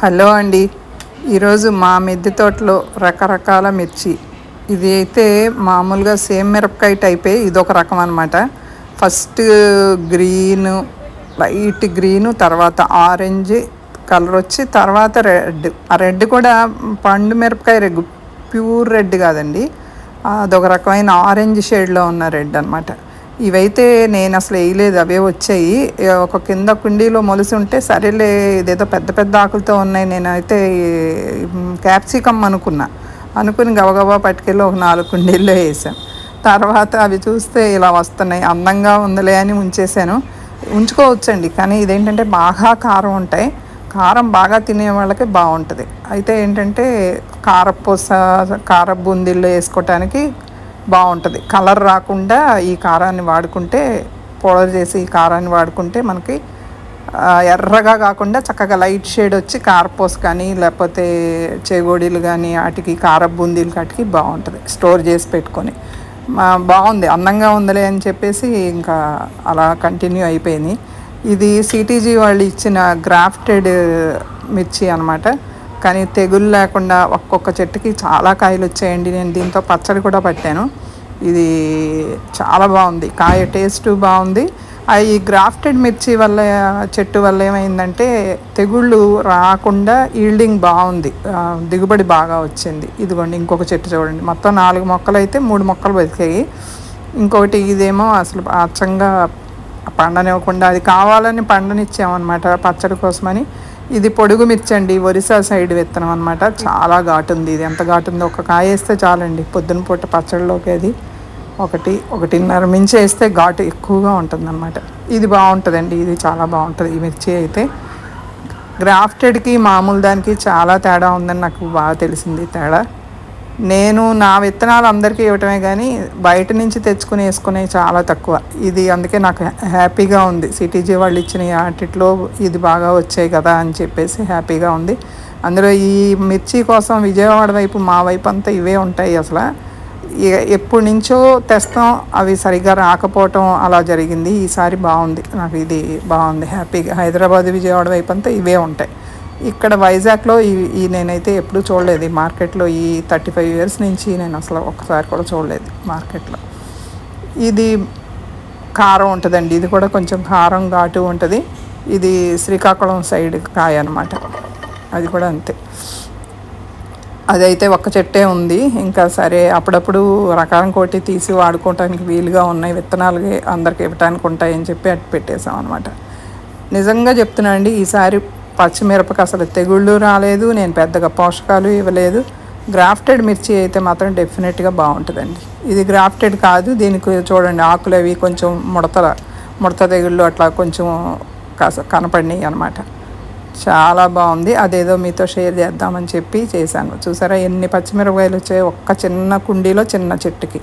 Hello అండి. ఈరోజు మా మిద్దె తోటలో రకరకాల మిర్చి. ఇది అయితే మామూలుగా సేమ్ మిరపకాయ టైపే ఇదొక రకం అనమాట ఫస్ట్ గ్రీన్ లైట్ గ్రీను తర్వాత ఆరెంజ్ కలర్ వచ్చి తర్వాత రెడ్. ఆ రెడ్ కూడా పండు మిరపకాయ రెగ్ ప్యూర్ రెడ్ కాదండి. అదొక రకమైన ఆరెంజ్ షేడ్లో ఉన్న రెడ్ అనమాట ఇవైతే నేను అసలు వేయలేదు అవే వచ్చాయి. ఒక కింద కుండీలో మొలిసి ఉంటే సరేలే ఇదేదో పెద్ద పెద్ద ఆకులతో ఉన్నాయి నేనైతే క్యాప్సికమ్ అనుకున్నా. అనుకుని గబగబా పట్టుకెళ్ళి ఒక నాలుగు కుండీల్లో వేసాను తర్వాత అవి చూస్తే ఇలా వస్తున్నాయి అందంగా ఉందిలే అని ఉంచేసాను ఉంచుకోవచ్చండి కానీ ఇదేంటంటే బాగా కారం ఉంటాయి. కారం బాగా తినే వాళ్ళకి బాగుంటుంది. అయితే ఏంటంటే కారపూస కార బూందీల్లో వేసుకోవటానికి బాగుంటుంది. కలర్ రాకుండా ఈ కారాన్ని వాడుకుంటే పౌడర్ చేసి ఈ కారాన్ని వాడుకుంటే మనకి ఎర్రగా కాకుండా చక్కగా లైట్ షేడ్ వచ్చి కార్పోస్ కానీ లేకపోతే చేగోడీలు కానీ వాటికి కార బూందీలు కాటికి బాగుంటుంది. స్టోర్ చేసి పెట్టుకొని. బాగుంది. అందంగా ఉందిలే అని చెప్పేసి ఇంకా అలా కంటిన్యూ అయిపోయింది. ఇది సిటీజీ వాళ్ళు ఇచ్చిన గ్రాఫ్టెడ్ మిర్చి అనమాట కానీ తెగులు లేకుండా ఒక్కొక్క చెట్టుకి చాలా కాయలు వచ్చాయండి. నేను దీంతో పచ్చడి కూడా పట్టాను. ఇది చాలా బాగుంది. కాయ టేస్ట్ బాగుంది. ఈ గ్రాఫ్టెడ్ మిర్చి వల్ల చెట్టు వల్ల ఏమైందంటే తెగుళ్ళు రాకుండా ఈల్డింగ్ బాగుంది. దిగుబడి బాగా వచ్చింది. ఇదిగోండి ఇంకొక చెట్టు చూడండి. మొత్తం నాలుగు మొక్కలు అయితే మూడు మొక్కలు బతికాయి. ఇంకొకటి ఇదేమో అసలు అచ్చంగా పండనివ్వకుండా అది కావాలని పండనిచ్చామన్నమాట పచ్చడి కోసమని. ఇది పొడుగు మిర్చి అండి ఒరిస్సా సైడ్ విత్తనం అనమాట చాలా ఘాటు ఉంది ఇది. ఎంత ఘాటు ఉందో ఒక కాయ వేస్తే చాలండి. పొద్దున పూట పచ్చడిలోకి అది ఒకటి ఒకటిన్నర మించి వేస్తే ఘాటు ఎక్కువగా ఉంటుంది అనమాట ఇది బాగుంటుందండి. ఇది చాలా బాగుంటుంది ఈ మిర్చి అయితే. గ్రాఫ్టెడ్కి మామూలు దానికి చాలా తేడా ఉందని నాకు బాగా తెలిసింది తేడా. నేను నా విత్తనాలు అందరికీ ఇవ్వటమే కానీ బయట నుంచి తెచ్చుకుని వేసుకునే చాలా తక్కువ. ఇది అందుకే నాకు హ్యాపీగా ఉంది. సిటీజీ వాళ్ళు ఇచ్చిన వాటిలో ఇది బాగా వచ్చాయి కదా అని చెప్పేసి హ్యాపీగా ఉంది. అందులో ఈ మిర్చి కోసం విజయవాడ వైపు మా వైపు అంతా ఇవే ఉంటాయి అసలు. ఎప్పటి నుంచో తెస్తాం అవి సరిగ్గా రాకపోవటం అలా జరిగింది. ఈసారి బాగుంది. నాకు ఇది బాగుంది. హ్యాపీగా హైదరాబాద్ విజయవాడ వైపు అంతా ఇవే ఉంటాయి. ఇక్కడ వైజాగ్లో ఈ ఈ నేనైతే ఎప్పుడూ చూడలేదు. ఈ మార్కెట్లో ఈ థర్టీ ఫైవ్ ఇయర్స్ నుంచి నేను అసలు ఒక్కసారి కూడా చూడలేదు మార్కెట్లో. ఇది కారం ఉంటుందండి. ఇది కూడా కొంచెం కారం ఘాటు ఉంటుంది. ఇది శ్రీకాకుళం సైడ్ కాయ అనమాట అది కూడా అంతే. అదైతే ఒక్క చెట్టే ఉంది. ఇంకా సరే అప్పుడప్పుడు రకాలం కోటి తీసి వాడుకోవటానికి వీలుగా ఉన్నాయి. విత్తనాలు అందరికి ఇవ్వటానికి ఉంటాయని చెప్పి అట్టు పెట్టేసాం అనమాట నిజంగా చెప్తున్నా అండి ఈసారి పచ్చిమిరపకి అసలు తెగుళ్ళు రాలేదు నేను పెద్దగా పోషకాలు ఇవ్వలేదు. గ్రాఫ్టెడ్ మిర్చి అయితే మాత్రం డెఫినెట్గా బాగుంటుందండి. ఇది గ్రాఫ్టెడ్ కాదు దీనికి చూడండి ఆకులు అవి కొంచెం ముడతల ముడత తెగుళ్ళు అట్లా కొంచెం కాస కనపడినాయి అనమాట చాలా బాగుంది. అదేదో మీతో షేర్ చేద్దామని చెప్పి చేశాను. చూసారా ఎన్ని పచ్చిమిరపకాయలు వచ్చాయి ఒక్క చిన్న కుండీలో చిన్న చెట్టుకి.